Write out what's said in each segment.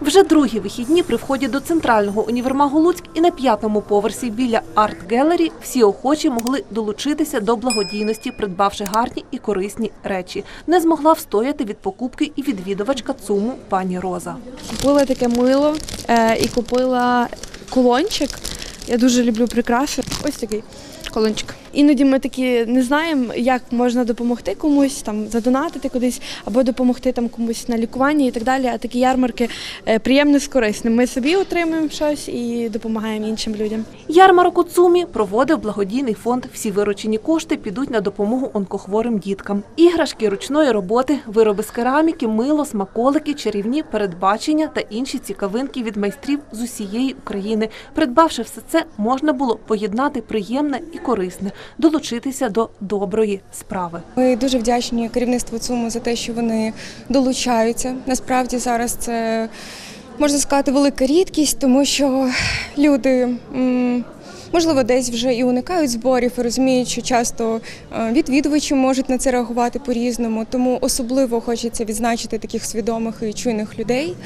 Вже другі вихідні при вході до центрального універмагу Луцьк і на п'ятому поверсі біля арт гелері всі охочі могли долучитися до благодійності, придбавши гарні і корисні речі. Не змогла встояти від покупки і відвідувачка ЦУМу пані Роза. Купила таке мило е, і купила кулончик. Я дуже люблю прикраси. Ось такий колончик. Іноді ми такі не знаємо, як можна допомогти комусь, там задонатити кудись або допомогти там комусь на лікування і так далі. А такі ярмарки е, приємно з корисним. Ми собі отримуємо щось і допомагаємо іншим людям. Ярмарок у ЦУМі проводив благодійний фонд. Всі виручені кошти підуть на допомогу онкохворим діткам. Іграшки ручної роботи, вироби з кераміки, мило, смаколики, чарівні передбачення та інші цікавинки від майстрів з усієї України. Придбавши все це, можна було поєднати приємне і корисне, долучитися до доброї справи. Ми дуже вдячні керівництву ЦУМу за те, що вони долучаються. Насправді зараз це можна сказати велика рідкість, тому що люди. Можливо, десь вже і уникають зборів, і розуміють, що часто е, відвідувачі можуть на це реагувати по-різному. Тому особливо хочеться відзначити таких свідомих і чуйних людей,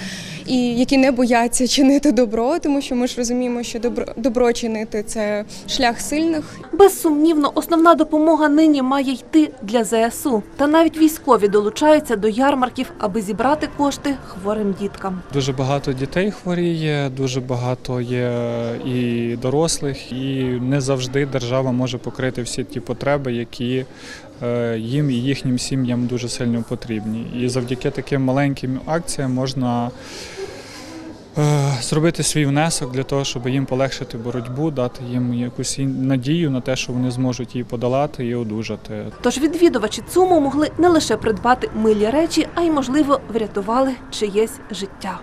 і які не бояться чинити добро, тому що ми ж розуміємо, що добро, добро чинити це шлях сильних Безсумнівно, основна допомога нині має йти для ЗСУ. Та навіть військові долучаються до ярмарків, аби зібрати кошти хворим діткам. Дуже багато дітей хворіє, дуже багато є і дорослих, і не завжди держава може покрити всі ті потреби, які е, їм і їхнім сім'ям дуже сильно потрібні. І завдяки таким маленьким акціям можна е, зробити свій внесок для того, щоб їм полегшити боротьбу, дати їм якусь надію на те, що вони зможуть її подолати і одужати. Тож відвідувачі ЦУМу могли не лише придбати милі речі, а й, можливо, врятували чиєсь життя.